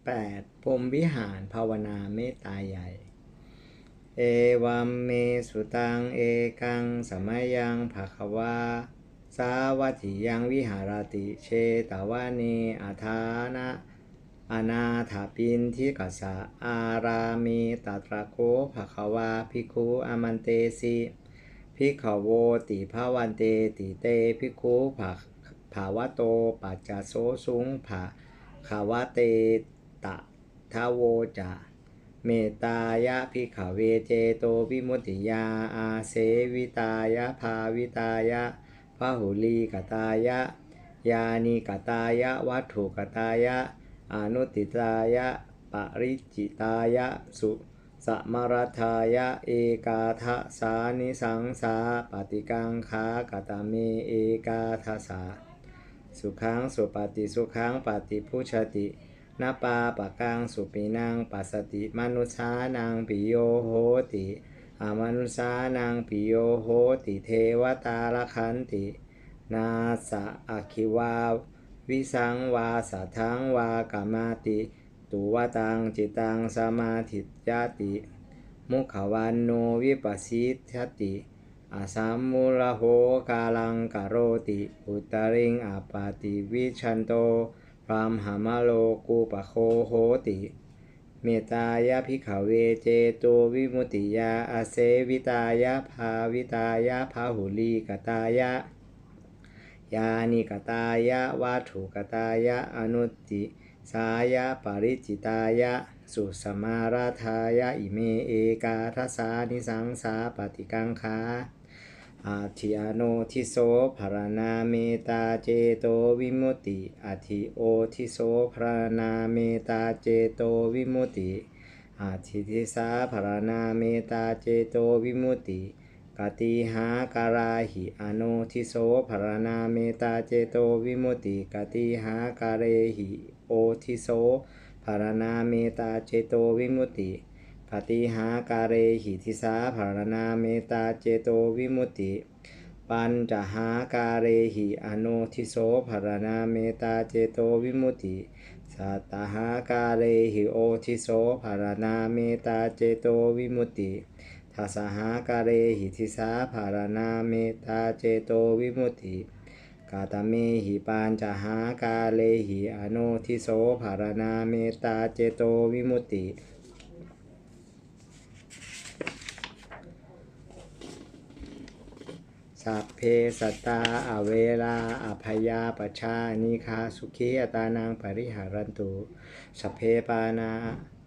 18พรมวิหารภาวนาเมตตาใหญ่ เอวัมเมสุตังเอกังสมัยยังภาควาสาวัติยังวิหารติเชตวานีอาทานะอนาถาปินทิกัสสะอารามีตัตระโกภควาภิกขุอามันเตสิภิกขโวติภาวันเตติเตภิกขุภาภาวะโตปัจจโสสุงภา ขาวเตตะทาโวจะเมตายะพิขเวเจโตวิมุติยาอาเสวิตายะภาวิตายะพหุลีกตายะ ยานิกตายะวัตถุกตายะอนุติตายะปริจิตายะสุสมรทายะเอกาทสานิสังสาปฏิกังคากตเมเอกาทสา สุขังสุปฏิสุขังปฏิพุชตินาปาปะกังสุปินังปัสสติมนุษานังปิโยโหติอามนุษานังปิโยโหติเทวตาลคันติ นาสะอคิวา วิสังวาสัทธังวากามาติตุวตังจิตังสมาธิยาติ มุขวันโนวิปัสสิทติ อาสัมมุลโหกาลังกโรติ อุตริงอาปาติวิชันโตพรามหามโลกูปะโคโหติ เมตายะพิขเวเจโตวิมุติยาอาเสวิตายะภาวิตายะพาหุลีกตายะ ยานิกตายะวัตถุกตายะอนุติสายะปริจิตายะ สุสมาราทายะอิเมเอกาทัสสานิสังสาปฏิกังคา อาทิอโนทิโสภารนาเมตาเจโตวิมุติอาทิโอทิโสภารนาเมตาเจโตวิมุติอาทิทิสาภารนาเมตาเจโตวิมุติกติหาการาหิอโนทิโสภารนาเมตาเจโตวิมุติกติหาการเรหิโอทิโสภารนาเมตาเจโตวิมุติ ปฏิหาการเรหิทิสาภารณาเมตาเจโตวิมุตติ ปัญจหาการเรหิอโนทิโสภารณาเมตาเจโตวิมุตติสัตหาการเรหิโอทิโสภารณาเมตาเจโตวิมุตติทัสหาการเรหิทิสาภารณาเมตาเจโตวิมุตติกาตเมหิปัญจหาการเรหิอโนทิโสภารณาเมตาเจโตวิมุติ สัพเพสัตตาอเวลาอภยาปชานิคาสุขียตานังปริหารันตุสัพเพปานา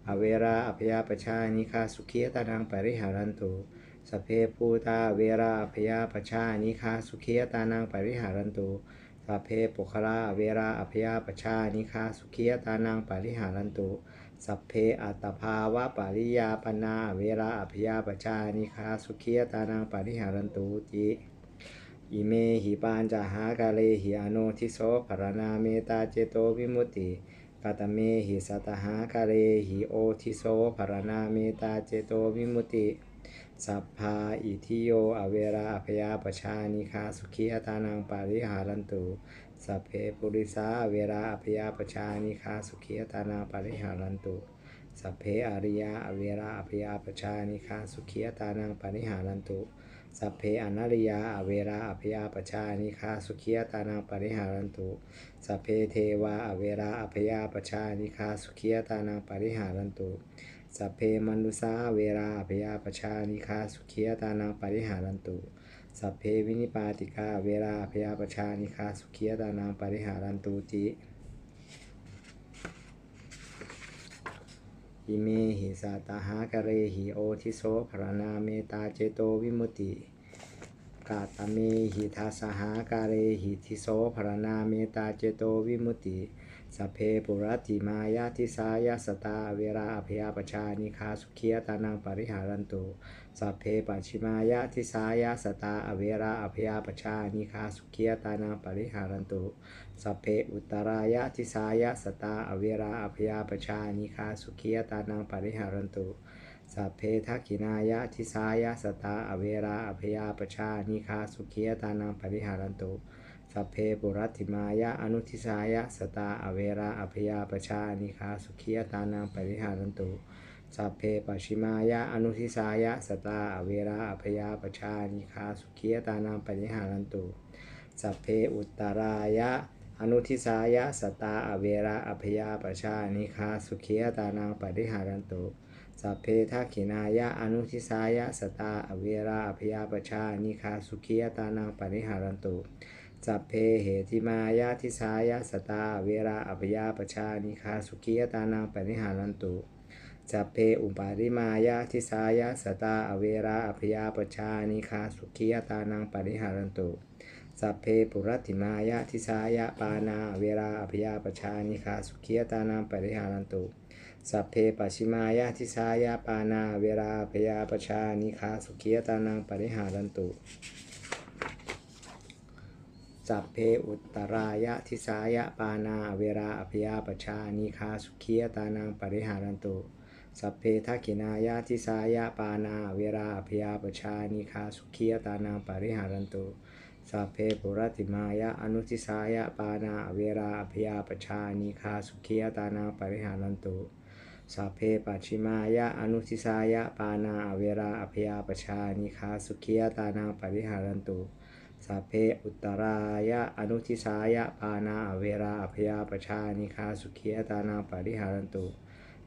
อเวราอภยาปชานิคาสุขียตานังปริหารันตุสัพเพภูตาเวราอภยาปชานิคาสุขียตานังปริหารันตุสัพเพปุคละเวราอภยาปชานิคาสุขียตานังปริหารันตุสัพเพอัตภาวะปริยาปนาเวราอภยาปชานิคาสุขียตานังปริหารันตุจิ อิเมหิปัญจหากาเลหิอโนทิโสภรนาเมตาเจโตวิมุตติกาตเมหิสัตหากาเลหิโอทิโสภรนาเมตาเจโตวิมุตติสัพพาอิทิโยอเวราอภยาปชานิคาสุขียตานังปาริหารันตุสัพเพปุริสาอเวราอภยาปชานิคาสุขียตานังปาริหารันตุสัพเพอริยาอเวราอภยาปชานิคาสุขียตานังปาริหารันตุ สัพเพอนาริยาอเวราอภิยาปชานิคาสุขียตานังปริหารันตุสัพเพเทวาอเวราอภิยาปชานิคาสุขียตานังปริหารันตุสัพเพมนุสาเวราอภิยาปชานิคาสุขียตานังปริหารันตุสัพเพวินิปาติกาเวราอภยาปชานิคาสุขียตานังปริหารันตุติ อิเมหิสัตหากเรหิโอทิโสภรณาเมตาเจโตวิมุตติกาตเมหิทัสหาการเรหิทิโสภรณาเมตาเจโตวิมุตติ สัพเพปุรติมายาทิสายาสตา เวราอภยาปชานิคาสุขียตานังปริหารันตุสัพเพปัจฉิมายาทิสายาสตา อเวราอภยาปชานิคาสุขียตานังปริหารันตุสัพเพอุตรายะทิสายะสตา อเวราอภยาปชานิคาสุขียตานังปริหารันตุสัพเพทักขินายะทิสายะสตา อเวราอภยาปชานิคาสุขียตานังปริหารันตุ สัพเพปุรัติมายะอนุทิสายะสตาอเวราอภยาปชานิคาสุขียตานังปริหารันตุสัพเพปัชิมายะอนุทิสายะสตาอเวราอภยาปชานิคาสุขียตานังปริหารันตุสัพเพอุตตรายะอนุทิสายะสตาอเวราอภยาปชานิคาสุขียตานังปริหารันตุสัพเพทักขินายะอนุทิสายะสตาอเวราอภยาปชานิคาสุขียตานังปริหารันตุ สัพเพเหติมายะทิสายะสตา เวราอภยาปชานิคาสุขียตานังปริหารันตุสัพเพอุปาริมายะทิสายะสตา อเวราอภยาปชานิคาสุขียตานังปริหารันตุสัพเพปุรัติมายะทิสายะปานา เวราอภยาปชานิคาสุขียตานังปริหารันตุสัพเพปัชิมายะทิสายะปานา เวราอภยาปชานิคาสุขียตานังปริหารันตุ สัพเพอุตตรายะทิสายะปานาเวราอภยาปชานิคาสุขียตานังปริหารันตุสัพเพทักขินายะทิสายะปานาเวราอภยาปชานิคาสุขียตานังปริหารันตุสัพเพปุรติมายะอนุทิสายะปานาเวราอภยาปชานิคาสุขียตานังปริหารันตุสัพเพปัจฉิมายะอนุทิสายะปานาเวราอภยาปชานิคาสุขียตานังปริหารันตุ สัพเพอุตตรายะอนุทิสายะปานาเวราอภยาปชานิคาสุขียตานังปริหารันตุ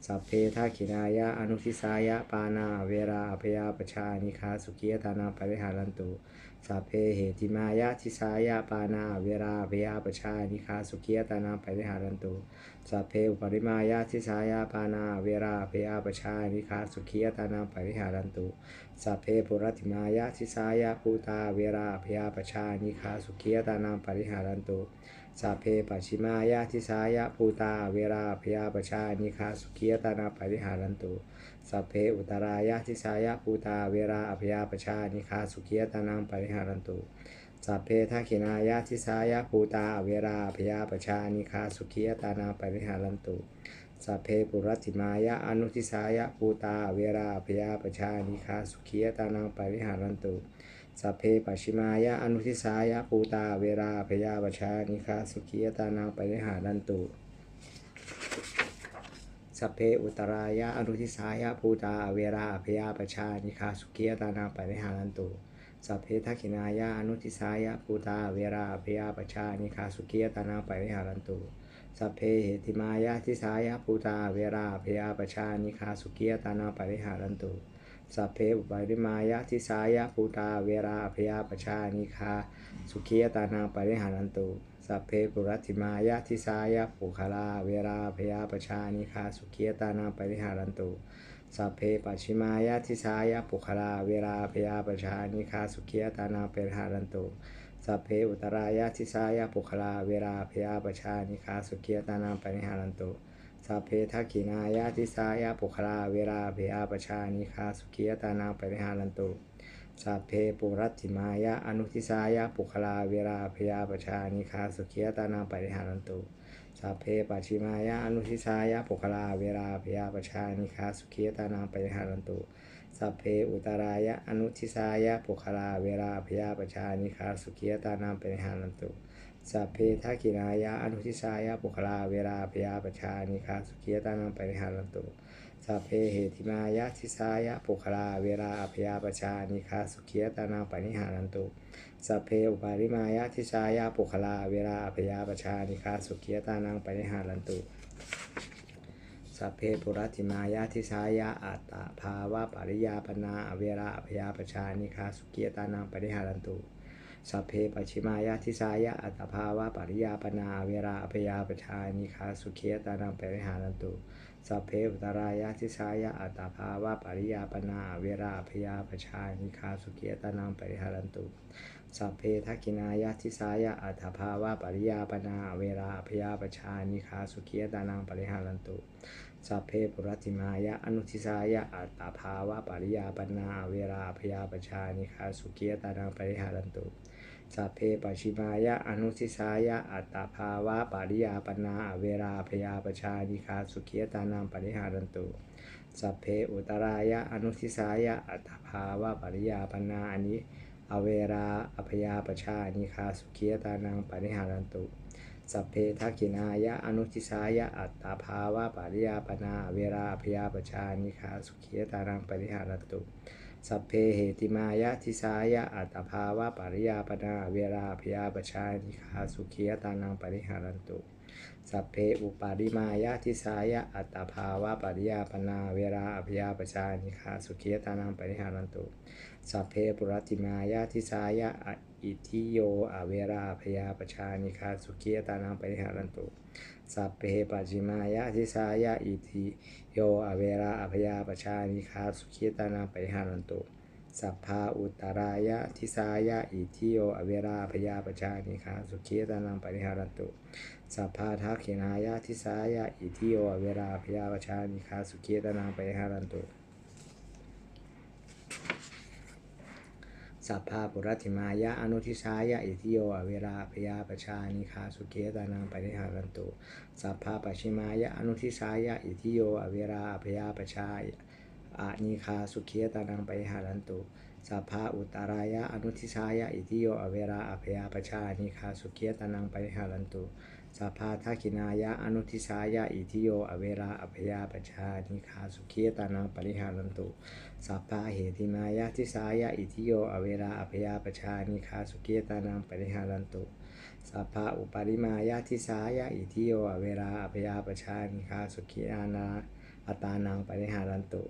สัพเพทักขินายะอนุทิสายะปานาเวราอภยาปชานิคาสุขียตานังปริหารันตุสัพเพเหติมายะทิสายะปานาเวราอภยาปชานิคาสุขียตานังปริหารันตุสัพเพอุปริมายะทิสายะปานาเวราอภยาปชานิคาสุขียตานังปริหารันตุ สัพเพปุรติมายะทิสายะภูตาเวราอภยาปชานิคาสุขียตานังปริหารันตุสัพเพปชิมายะทิสายะภูตาเวราอภยาปชานิคาสุขียตานังปริหารันตุสัพเพอุตรายะทิสายะภูตาเวราอภยาปชานิคาสุขียตานังปริหารันตุสัพเพทักขินายะทิสายะภูตาเวราอภยาปชานิคาสุขียตานังปริหารันตุ สัพเพปุรัติมายะอนุทิสายะภูตาเวราอภยาปชานิคาสุขียตานังปริหารันตุสัพเพปัจฉิมายะอนุทิสายะภูตาเวราอภยาปชานิคาสุขียตานังปริหารันตุสัพเพอุตรายะอนุทิสายะภูตาเวราอภยาปชานิคาสุขียตานังปริหารันตุสัพเพทักขินายะอนุทิสายะภูตาเวราอภยาปชานิคาสุขียตานังปริหารันตุ สัพเพเหติมายะทิสายะภูตาเวราอภยาปชานิคาสุขียตานังปริหารันตุสัพเพอุปาริมายะทิสายะภูตาเวราอภยาปชานิคาสุขียตานังปริหารันตุสัพเพปุรัติมายะทิสายะปุคลาเวราอภยาปชานิคาสุขียตานังปริหารันตุสัพเพปัจฉิมายะทิสายะปุคลาเวราอภยาปชานิคาสุขียตานังปริหารันตุ สัพเพอุตรายะทิสายะปุคลาเวราอภยาปชานิคาสุขียตานังปริหารันตุสัพเพทักขินายะทิสายะปุคลาเวราอภยาปชานิคาสุขียตานังปริหารันตุสัพเพปุรัติมายะอนุทิสายะปุคลาเวราอภยาปชานิคาสุขียตานังปริหารันตุสัพเพปัจฉิมายะอนุทิสายะปุคลาเวราอภยาปชานิคาสุขียตานังปริหารันตุ สัพเพอุตรายะอนุทิสายะปุคลาเวราอภยาปชานิคาสุขียตานังปริหารันตุสัพเพทักินายะอนุทิสายะปุคลาเวราอภยาปชานิคาสุขียตานังปริหารันตุสัพเพเหติมายะทิสายะปุคลาเวราอภยาปชานิคาสุขียตานังปริหารันตุสัพเพอุปาริมายะทิสายะปุคลาเวราอภยาปชานิคาสุขียตานังปริหารันตุ สัพเพปุรัติมายะทิสายะอัตตาภาวะปริยาปนาอเวราอภยาปชานิคาสุขียตานังปริหารันตุสัพเพปัจฉิมายะทิสายะอัตตภาวะปริยาปนาอเวราอภยาปชานิคาสุขียตานังปริหารันตุสัพเพอุตรายะทิสายะอัตตภาวะปริยาปนาอเวราอภยาปชานิคาสุขียตานังปริหารันตุ สัพเพทักินายะทิสายะอัตถภาวะปริยาปนาเวราอภยาปชานิคาสุขียตานังปริหารันตุสัพเพปุรัติมายะอนุทิสายะอัตภาวะปริยาปนาเวราอภยาปชานิคาสุขียตานังปริหารันตุสัพเพปัจฉิมายะอนุทิสายะอัตภาวะปริยาปนาเวราอภยาปชานิคาสุขียตานังปริหารันตุสัพเพอุตรายะอนุทิสายะอัตถภาวะปริยาปนาอันิอ อเวราอภยาปชานิคาสุขียตานังปริหารันตุ สัพเพทักขินายะอนุทิสายะอัตตาภาวะปริยาปนาอเวราอภยาปชานิคาสุขียตานังปริหารันตุ สัพเพเหติมายะทิสายะอัตตาภาวะปริยาปนาเวราพยาปชานิคาสุขียตานังปริหารันตุสัพเพอุปาริมายะทิสายะอัตตภาวะปริยาปนาเวราอพยาปชานิคาสุขียตานังปริหารันตุ สัพเพปุรติมายะทิสายะอิทิโยอเวราพยาปชานิคาสุขียตานังปริหารันตุสัพเพปัจิมายะทิสายะอิทิโยอเวราอภยาปชานิคาสุขีตานังปริหารันตุสัพพาอุตตรายะทิสายะอิทิโยอเวราอภยาปชานิคาสุขีตานังปริหารันตุสัพพาทักขินายะทิสายะอิทิโยอเวราอภยาปชานิคาสุขีตานังปริหารันตุ สัพพาปุรติมายะอนุทิสายะอิทิโยอเวราพยาปชานิคาสุเกตานังปริหารันตุสัพพาปชิมายะอนุทิสายะอิทิโยอเวราพยาปชาอานิคาสุเกตานังปริหารันตุสัพพาอุตตรายะอนุทิสายะอิทิโยอเวราอภยาปชานิคาสุเกตานังปริหารันตุ สัพพาทักขินายะอนุทิสายะอิทิโย อเวราอภยาปชานิคาสุเกตานังปริหารันตุสัพพาเหติมายะทิสายะอิทิโย อเวราอภยาปชานิคาสุเกตานังปริหารันตุสัพพาอุปาริมายะทิสายะอิทิโยอเวราอภยาปชานิคาสุขีอานาอัตานังปริหารันตุ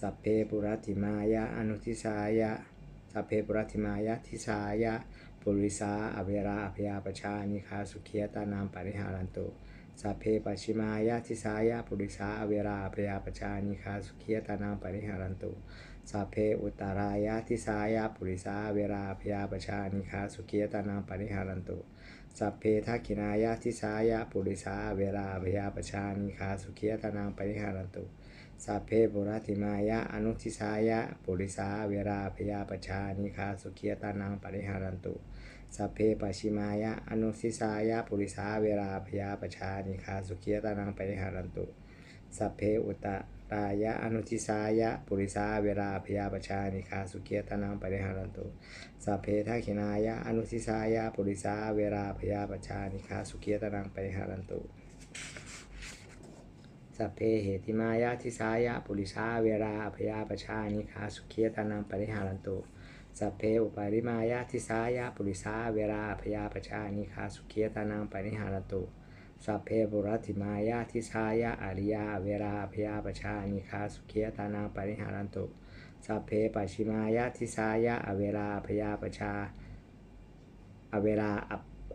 สัพเพปุรัติมายะอนุทิสายะสัพเพปุรัติมายะทิสายะ ปุริสาอเวราอภยาปชานิคาสุขีตานังปริหารันตุสัพเพปัชชิมายะทิสายะปุริสาอเวราอภยาปชานิคาสุขีตานังปริหารันตุสัพเพอุตตรายะทิสายะปุริสาเวราอภยาปชานิคาสุขีตานังปริหารันตุสัพเพทักขินายะทิสายะปุริสาเวราอภยาปชานิคาสุขีตานังปริหารันตุ สัพเพปุรติมายะอนุทิสายะปุริสาเวราพยาปชานิคาสุขียตานังปริหารันตุสัพเพปัชชิมายะอนุทิสายะปุริสาเวราพยาปชานิคาสุขียตานังปริหารันตุสัพเพอุตตรายะอนุทิสายะปุริสาเวราพยาปชานิคาสุขียตานังปริหารันตุสัพเพทักขินายะอนุทิสายะปุริสาเวราพยาปชานิคาสุขียตานังปริหารันตุ สัพเพเหติมายะทิสายะปุริสาเวราอภยาปชานิคาสุขีตานังปริหารันตุสัพเพอุปาริมายะทิสายะปุริสาเวราอภยาปชานิคาสุขีตานังปริหารันตุสัพเพปุรติมายะทิสายะอริยาเวราอภยาปชานิคาสุขีตานังปริหารันตุสัพเพปัชิมายะทิสายะอเวราอภยาปชาอเวรา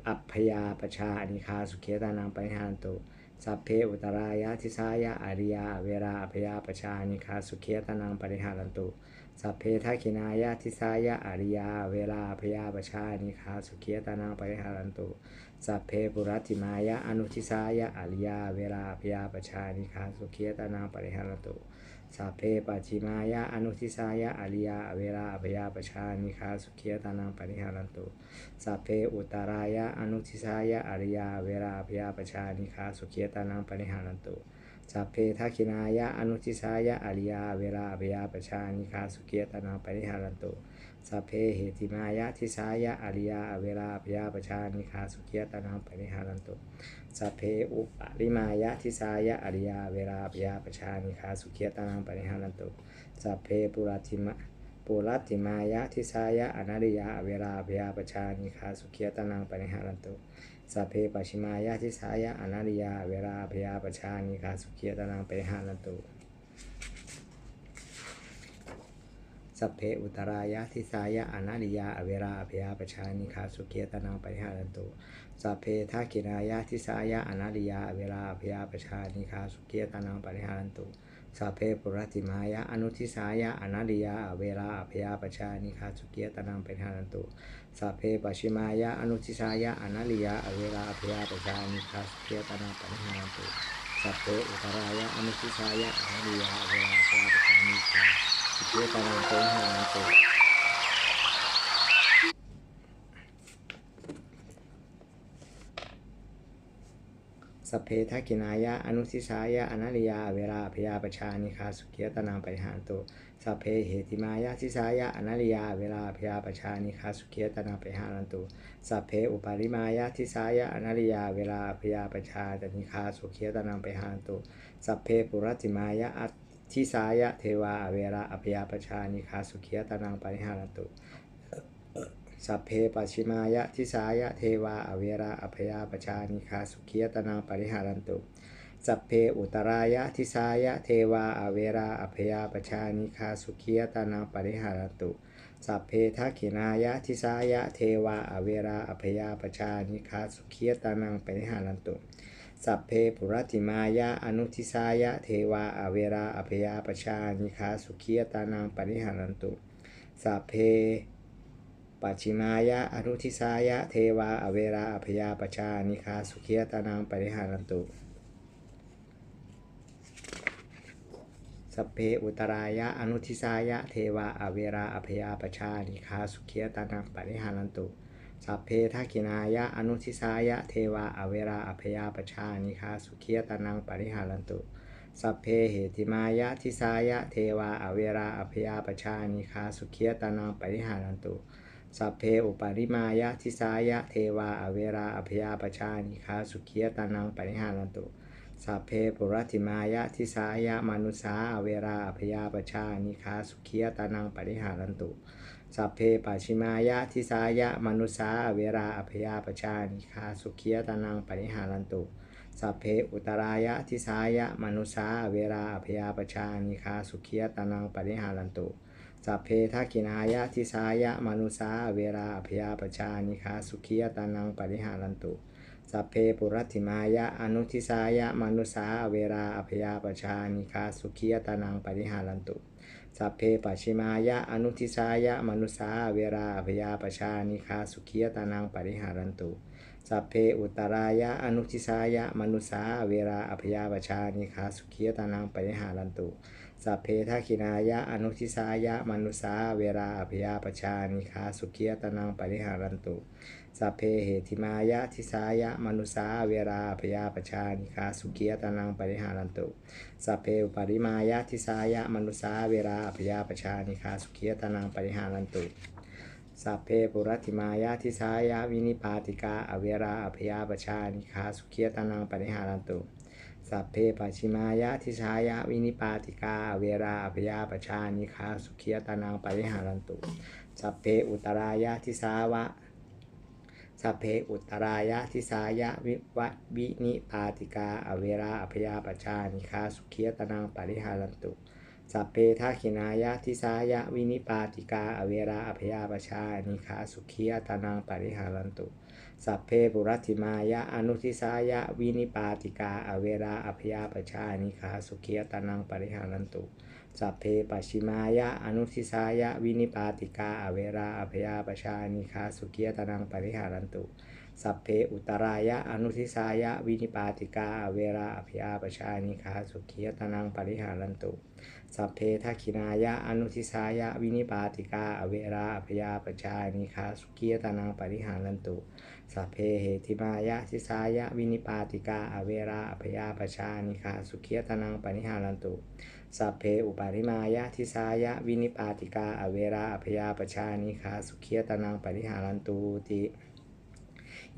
อัพพยาปชานิคาสุขีตานังปริหารันตุ สัพเพอุตรายะทิสายะอริยาเวราอภยาปชานิคาสุขีตานังปริหารันตุสัพเพทักขินายะทิสายะอริยาเวราอภยาปชานิคาสุขีตานังปริหารันตุสัพเพปุรัติมายะอนุทิสายะอริยาเวราอภยาปชานิคาสุขีตานังปริหารันตุ สัพเพปัจิมายะอนุทิสายะอริยาเวราอภยาปชานิคาสุขียตานังปริหารันตุสัพเพอุตตรายะอนุทิสายะอริยาเวราพยาปชานิคาสุขียตานังปริหารันตุสัพเพทักขินายะอนุทิสายะอริยาเวราพยาปชานิคาสุขียตานังปริหารันตุ สัพเพเหติมายะทิสายะอริยาเวราพยาปชานิคาสุขียตานังปริหารันตุสัพเพอุปาริมายะทิสายะอริยาเวราพยาปชานิคาสุขียตานังปริหารันตุสัพเพปุราติมะปุรัติมายะทิสายะอนาริยะเวลาพยาปชานิคาสุขียตนังปริหารันตุสัพเพปชิมายะทิสายะอนาริยะเวลาพยาปชานิคาสุขียตนังปริหารันตุ สัพเพอุตรายะทิสายะอนาริยะเวลาพยาปชานิคาสุขียตนังปริหารันตุสัพเพทักขินายะทิสายะอนาริยะเวลาพยาปชานิคาสุขียตนังปริหารันตุสัพเพปุรติมายะอนุทิสายะอนาริยะเวลาอภยาปชานิคาสุเกียตนังเป็นหารันตุสัพเพปชิมายะอนุทิสายะอนาริยะเวลาอภยาปชานิคาสุเกียตนังเป็นหารันตุสัพเพอุตรายะอนุทิสายะอนาริยะเวลาอภยาปชานิคา สุเกียตนังเป็นหารันตุสสัพเพทักขินายะอนุสิสายะอนัริยา เวลาพยาปชานิคาสุขียตนางปหารตุสัพเพเหติมายะทิสายะอนัริยา เวลาพยาปชานิคาสุขียตนางปหารันตุสัพเพอุปาริมายะทิสายะอนัริยา เวลาพยาปชาตนิคาสุขียตนางปหารันตุสัพเพปุรติมายะอัต ทิสายะเทวาเวลาอภยาปชานิคาสุขียตานางปริหารันตุสัพเพปัชิมายะทิสายะเทวาอเวราอภยาปชานิคาสุขียตนาปริหารันตุสัพเพอุตรายะทิสายะเทวาอเวราอภยาปชานิคาสุขียตนาปริหารันตุสัพเพทักขินายะทิสายะเทวาอเวราอภยาปชานิคาสุขียตานาปริหารันตุ สัพเพปุรติมายะอนุทิสายะเทวาอเวราอภยาปชานิคาสุขียตานังปริหารันตุสัพเพปัจฉิมายะอนุทิสายะเทวาอเวราอภยาปชานิคาสุขียตานังปริหารันตุสัพเพอุตรายะอนุทิสายะเทวาอเวราอภยาปชานิคาสุขียตานังปริหารันตุ สัพเพทักขินายะอนุทิสายะเทวาอเวราอภยาปชานิคาสุขียตานังปริหารันตุสัพเพเหติมายะทิสายะเทวาอเวราอภยาปชานิคาสุขียตานังปริหารันตุสัพเพอุปาริมายะทิสายะเทวาอเวราอภยาปชานิคาสุขียตานังปริหารันตุสัพเพปุรัติมายะทิสายะมนุสาอเวราอภยาปชานิคาสุขียตานังปริหารันตุ สัพเพปัชิมายะทิสายะมนุสาเวราอภยาปชานิคาสุขียตานังปริหารันตุสัพเพอุตรายะทิสายะมนุสาเวราอภยาปชานิคาสุขียตานังปริหารันตุสัพเพทักินายะทิสายะมนุสาเวราอภยาปชานิคาสุขียตานังปริหารันตุสัพเพปุรัติมายะอนุทิสายะมนุสาเวราอภยาปชานิคาสุขียตานังปริหารันตุ สัพเพปชิมายะอนุทิสายะมนุสาเวราพยาปชานิคาสุขียตานังปริหารันตุ สัพเพอุตรายะอนุทิสายะมนุสาเวราอภยาปชานิคาสุขียตานังปริหารันตุสัพเพทักขินายะอนุทิสายะมนุสาเวราอภยาปชานิคาสุขียตนังปริหารันตุสัพเพเหติมายะทิสายะมนุสาเวราอภยาปชานิคาสุขียตนังปริหารันตุสัพเพอุปริมายะทิสายะมนุสาเวราอภยาปชานิคาสุขียตนังปริหารันตุ สัพเพปุรติมายะทิสายะวินิปาติกา อเวราอภยาปชานิคาสุขียตนังปริหารันตุสัพเพปัชิมายะทิสายะวินิปาติกาอเวราอภยาปชานิคาสุขียตานังปริหารันตุสัพเพอุตรายะทิสาวะสัพเพอุตรายะทิสายะวิวะวินิปาติกา อเวราอภยาปชานิคาสุขียตานังปริหารันตุ สัพเพทักขินายะทิสายะวินิปาติกา อเวราอภยาปชานิคาสุขียตานังปริหารันตุ สัพเพปุรัติมายะอนุทิสายะวินิปาติกา อเวราอภยาปชานิคาสุขียตานังปริหารันตุสัพเพปัชิมายะอนุทิสายะวินิปาติกา อเวราอภยาปชานิคาสุขียตานังปริหารันตุสัพเพอุตรายะอนุทิสายะวินิปาติกา อเวราอภยาปชานิคาสุขียตานังปริหารันตุ สัพเพทักขินายะอนุทิสายะวินิปาติกาอเวราอภยาปชานิคาสุขียตานังปริหารันตุสัพเพเหติมายะทิสายะวินิปาติกาอเวราอภยาปชานิคาสุขียตานังปริหารันตุสัพเพอุปาริมายะทิสายะวินิปาติกาอเวราอภยาปชานิคาสุขียตานังปริหารันตุติ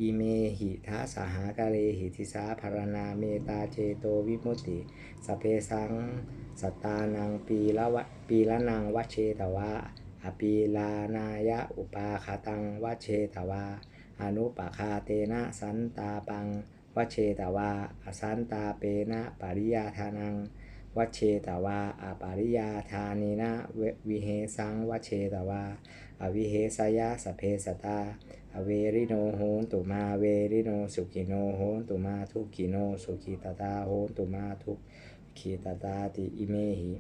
อิเมหิทัสหากาเรหิทิสาภารณาเมตาเจโตวิมุตติสเพสังสตานังปีละวะปีละนังวัชเชตวะอปีลานายะอุปาคาตังวัชเชตวาอนุปคาเตนะสันตาปังวัชเชตวาอสันตาเปนะปริยาทานังวัชเชตวาอปาริยาทานินะเววิเหสังวัชเชตวาอวิเหสยะสเพสตา อเวริโนโหนตุมาเวริโนสุขิโนโหนตุมาทุกขิโนสุขิตตาโหนตุมาทุกขิตตาติอิเมหิ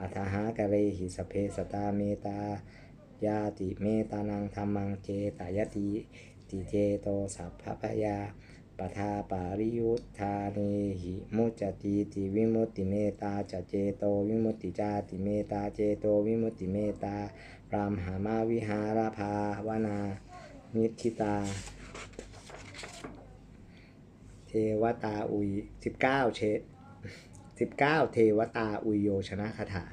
อัทหากะเรหิสพเพสตาเมตายาติเมตานังธรรมังเจตายติติเจโตสัพพพยาปทาปาริยุทธาเนหิมุจจติติวิมุตติเมตาจเจโตวิมุตติจาติเมตาเจโตวิมุตติเมตาพรามหามาวิหารภาวนา นิทิตา เทวตาอุยสิบเก้าเชสิบเก้าเทวตาอุยโยชนะคาถา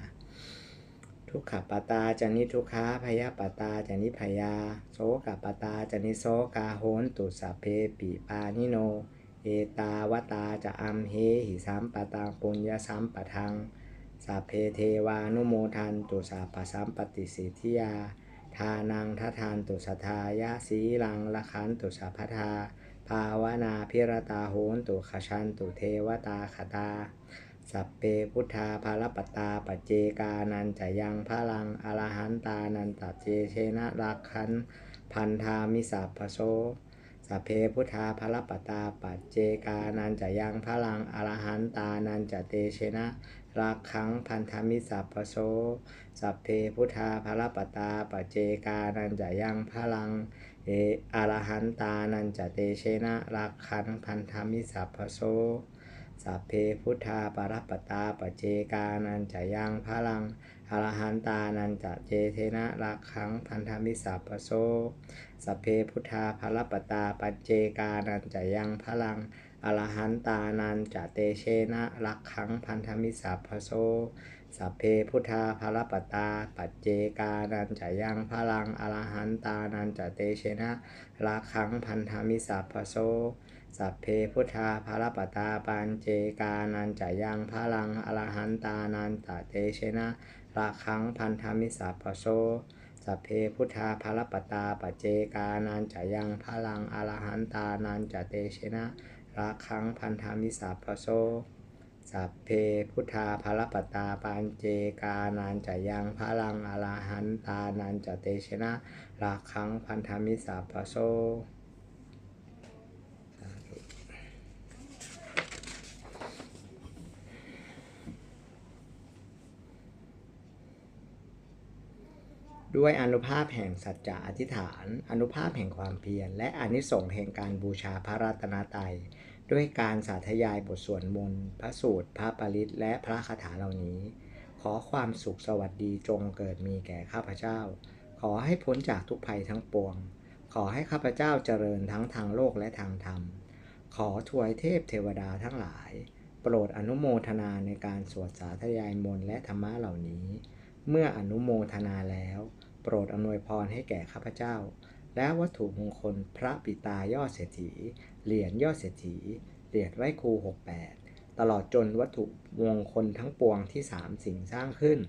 ทุกขปตาจานิทุกขาพยาปตาจานิพยา โสกปตาจานิโสกาโหนตุสเพปิปานิโน เอตาวตาจะอัมเหหิสัมปตังปุญญสัมปทังสัพเพเทวานุโมทันตุสัพพสัมปติสิทธิยา ทานังทัทานตุสทายาสีลังละคันตุสัพทา ภาวนาพิรตาโหนตุขชันตุเทวตาคตา สัพเพพุทธาภารปตาปัจเจกานันจะยังพลังอรหันตานันตเจเชนะรักขันพันธามิสัพพโสสัพเพพุทธาภารปตาปัจเจกานันจะยังพลังอรหันตานันจะเตเชนะ รักขังพันธมิสัพพโสสัพเพพุทธาภรปตาปเจกานันจะยังพลัง เออรหันตานันจะเตเชนะรักขันพันธมิสัพพโสสัพเพพุทธาปรัปตาปเจกานันจะยังพลังอรหันตานันจะเจเทนะรักขังพันธมิสัพพโสสัพเพพุทธาภรปตาปเจกานันจะยังพลัง อรหันตานันจเตเชนะรักขังพันธมิสัพพโสสัพเพพุทธาภรปตาปัจเจกานันจะยังพลังอรหันตานันจะเตเชนะรักขังพันธมิสัพพโสสัพเพพุทธาภารปตาปัญเจกานันจะยังพลังอรหันตานันตะเตเชนะราคังพันธมิสัพพโสสัพเพพุทธาภารปตา ปัจเจกานันจะยังพลังอรหันตานันจะเตเชนะ ราคังพันธามิสัพโสสัพเพพุทธาภารปตาปัญเจกานันจะยังพลังอรหันตานันจะเตเชนะราคังพันธมิสัพโสด้วยอนุภาพแห่งสัจจะอธิษฐาน อนุภาพแห่งความเพียร และอนิสงส์แห่งการบูชาพระรัตนตรัย ด้วยการสาธยายบทสวดมนต์พระสูตร พระปริตและพระคาถาเหล่านี้ ขอความสุขสวัสดีจงเกิดมีแก่ข้าพเจ้า ขอให้พ้นจากทุกภัยทั้งปวง ขอให้ข้าพเจ้าเจริญทั้งทางโลกและทางธรรม ขอถวยเทพเทวดาทั้งหลาย โปรดอนุโมทนาในการสวดสาธยายมนต์และธรรมะเหล่านี้ เมื่ออนุโมทนาแล้ว โปรดอำนวยพรให้แก่ข้าพเจ้า และวัตถุมงคลพระปิตายอดเศรษฐี เหรียญยอดเศรษฐี เหรียญไหว้ครู 68 ตลอดจนวัตถุมงคลทั้งปวงที่สามสิ่งสร้างขึ้น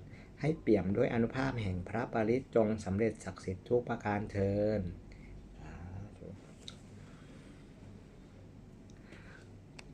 ให้เปี่ยมด้วยอนุภาพแห่งพระปริตจงสำเร็จศักดิ์สิทธิ์ทุกประการเทิน